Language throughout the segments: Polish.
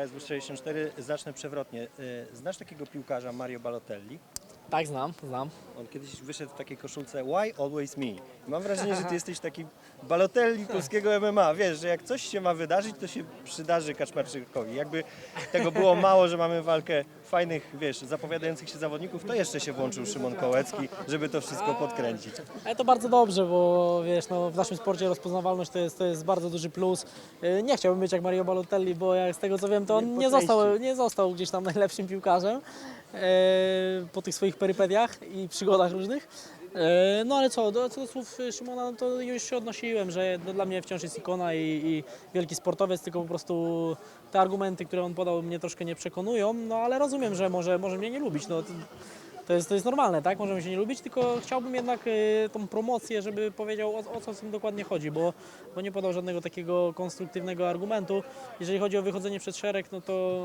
KSW 64. Zacznę przewrotnie. E, Znasz takiego piłkarza Mario Balotelli? Tak, znam, znam. On kiedyś wyszedł w takiej koszulce Why Always Me? Mam wrażenie, że ty jesteś taki Balotelli polskiego MMA. Wiesz, że jak coś się ma wydarzyć, to się przydarzy Kaczmarczykowi. Jakby tego było mało, że mamy walkę fajnych, wiesz, zapowiadających się zawodników, to jeszcze się włączył Szymon Kołecki, żeby to wszystko podkręcić. Ale to bardzo dobrze, bo wiesz, no, w naszym sporcie rozpoznawalność to jest, to jest bardzo duży plus. Yy, Nie chciałbym być jak Mario Balotelli, bo jak z tego co wiem, to on Nie został, części. nie został gdzieś tam najlepszym piłkarzem yy, po tych swoich perypediach i przygodach różnych. Yy, No ale co, do, do słów Szymona, no to już się odnosiłem, że no, dla mnie wciąż jest ikona i, i wielki sportowiec, tylko po prostu te argumenty, które on podał mnie troszkę nie przekonują, no ale rozumiem, że może, może mnie nie lubić. No, to- to jest, to jest normalne, tak? Możemy się nie lubić, tylko chciałbym jednak y, tą promocję, żeby powiedział o, o co z tym dokładnie chodzi, bo, bo nie podał żadnego takiego konstruktywnego argumentu. Jeżeli chodzi o wychodzenie przed szereg, no to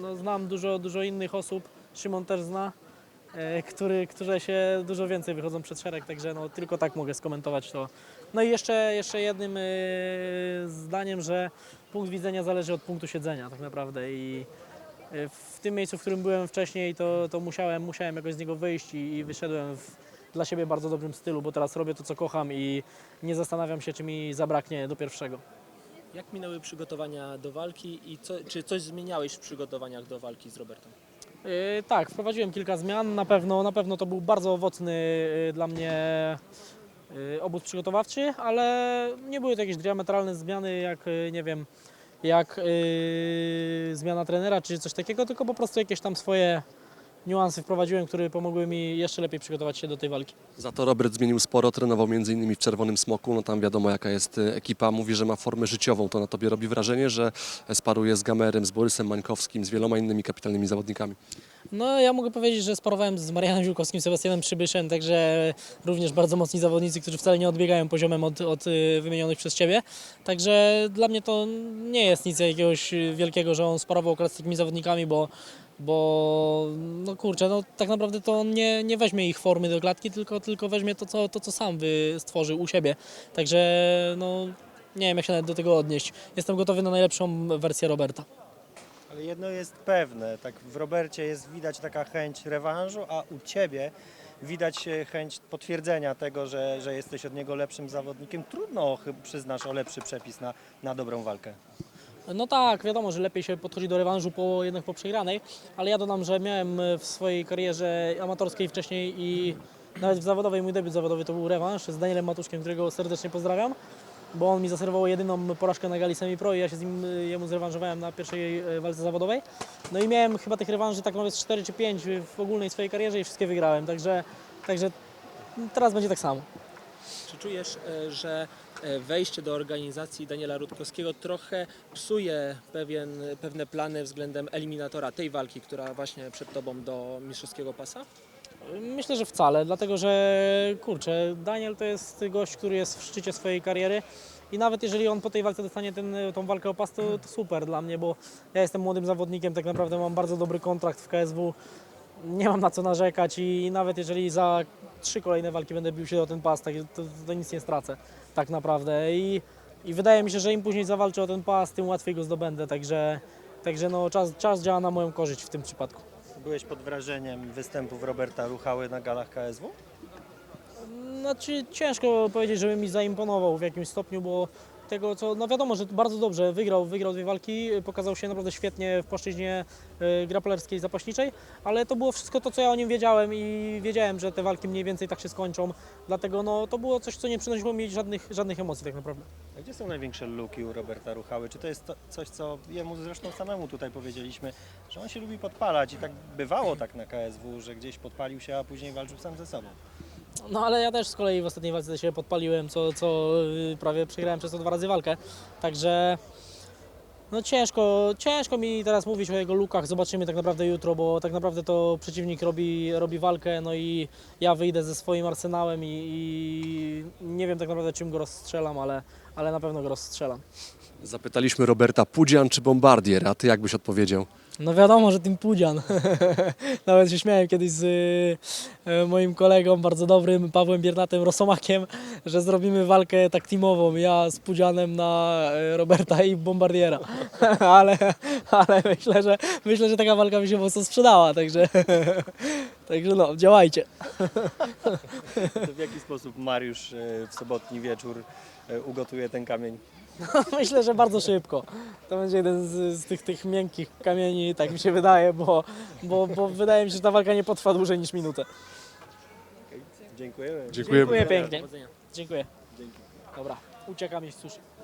no, znam dużo, dużo innych osób, Szymon też zna, e, który, które się dużo więcej wychodzą przed szereg, także no, tylko tak mogę skomentować to. No i jeszcze, jeszcze jednym y, zdaniem, że punkt widzenia zależy od punktu siedzenia tak naprawdę i y, w tym miejscu, w którym byłem wcześniej, to, to musiałem, musiałem jakoś z niego wyjść i, i wyszedłem w dla siebie bardzo dobrym stylu, bo teraz robię to, co kocham i nie zastanawiam się, czy mi zabraknie do pierwszego. Jak minęły przygotowania do walki i co, czy coś zmieniałeś w przygotowaniach do walki z Robertem? Yy, tak, wprowadziłem kilka zmian. Na pewno, na pewno to był bardzo owocny yy, dla mnie yy, obóz przygotowawczy, ale nie były to jakieś diametralne zmiany, jak nie wiem, jak yy, zmiana trenera czy coś takiego, tylko po prostu jakieś tam swoje niuanse wprowadziłem, które pomogły mi jeszcze lepiej przygotować się do tej walki. Za to Robert zmienił sporo, trenował m.in. w Czerwonym Smoku, no tam wiadomo jaka jest e, ekipa, mówi, że ma formę życiową, to na tobie robi wrażenie, że sparuje z Gamerem, z Borysem Mańkowskim, z wieloma innymi kapitalnymi zawodnikami. No ja mogę powiedzieć, że sparowałem z Marianem Ziółkowskim, Sebastianem Przybyszem, także również bardzo mocni zawodnicy, którzy wcale nie odbiegają poziomem od, od y, wymienionych przez Ciebie. Także dla mnie to nie jest nic jakiegoś wielkiego, że on sparował akurat z takimi zawodnikami, bo, bo no kurczę, no tak naprawdę to on nie, nie weźmie ich formy do klatki, tylko, tylko weźmie to co, to, co sam stworzył u siebie. Także no nie wiem, jak się nawet do tego odnieść. Jestem gotowy na najlepszą wersję Roberta. Ale jedno jest pewne, tak w Robercie jest widać taka chęć rewanżu, a u Ciebie widać e, chęć potwierdzenia tego, że, że jesteś od niego lepszym zawodnikiem. Trudno, przyznasz, o lepszy przepis na, na dobrą walkę. No tak, wiadomo, że lepiej się podchodzi do rewanżu po, jednak po przegranej, ale ja dodam, że miałem w swojej karierze amatorskiej wcześniej i nawet w zawodowej, mój debiut zawodowy to był rewanż z Danielem Matuszkiem, którego serdecznie pozdrawiam, bo on mi zaserwował jedyną porażkę na gali semi-pro i ja się z nim, jemu zrewanżowałem na pierwszej e, walce zawodowej. No i miałem chyba tych rewanży tak nawet z 4 czy 5 w ogólnej swojej karierze i wszystkie wygrałem, także, także teraz będzie tak samo. Czy czujesz, e, że e, wejście do organizacji Daniela Rutkowskiego trochę psuje pewien, pewne plany względem eliminatora tej walki, która właśnie przed Tobą do mistrzowskiego pasa? Myślę, że wcale, dlatego że kurczę, Daniel to jest gość, który jest w szczycie swojej kariery i nawet jeżeli on po tej walce dostanie ten, tą walkę o pas, to, to super dla mnie, bo ja jestem młodym zawodnikiem, tak naprawdę mam bardzo dobry kontrakt w KSW, nie mam na co narzekać i nawet jeżeli za trzy kolejne walki będę bił się o ten pas, tak, to, to nic nie stracę tak naprawdę i, i wydaje mi się, że im później zawalczę o ten pas, tym łatwiej go zdobędę, także, także no, czas, czas działa na moją korzyść w tym przypadku. Byłeś pod wrażeniem występów Roberta Ruchały na galach KSW? Znaczy ciężko powiedzieć, żeby mi zaimponował w jakimś stopniu, bo tego co, no wiadomo, że bardzo dobrze wygrał, wygrał dwie walki, pokazał się naprawdę świetnie w płaszczyźnie y, graplerskiej, zapaśniczej, ale to było wszystko to, co ja o nim wiedziałem i wiedziałem, że te walki mniej więcej tak się skończą, dlatego no to było coś, co nie przynosiło mi żadnych, żadnych emocji tak naprawdę. A gdzie są największe luki u Roberta Ruchały? Czy to jest to, coś, co jemu zresztą samemu tutaj powiedzieliśmy, że on się lubi podpalać i tak bywało tak na KSW, że gdzieś podpalił się, a później walczył sam ze sobą? No ale ja też z kolei w ostatniej walce się podpaliłem, co, co y, prawie przegrałem przez to dwa razy walkę. Także no ciężko, ciężko mi teraz mówić o jego lukach. Zobaczymy tak naprawdę jutro, bo tak naprawdę to przeciwnik robi, robi walkę, no i ja wyjdę ze swoim arsenałem i, i nie wiem tak naprawdę czym go rozstrzelam, ale, ale na pewno go rozstrzelam. Zapytaliśmy Roberta Pudzian czy Bombardier, a ty jak byś odpowiedział? No wiadomo, że Team Pudzian. Nawet się śmiałem kiedyś z e, moim kolegą, bardzo dobrym Pawłem Biernatem Rosomakiem, że zrobimy walkę tak teamową, ja z Pudzianem na e, Roberta i Bombardiera. ale, ale myślę, że myślę, że taka walka by się mocno sprzedała, także, także no, działajcie. To w jaki sposób Mariusz e, w sobotni wieczór e, ugotuje ten kamień? Myślę, że bardzo szybko. To będzie jeden z, z tych, tych miękkich kamieni, tak mi się wydaje, bo, bo, bo wydaje mi się, że ta walka nie potrwa dłużej niż minutę. Dziękujemy. Dziękuję pięknie. Dziękuję. Dobra, uciekam jeść sushi.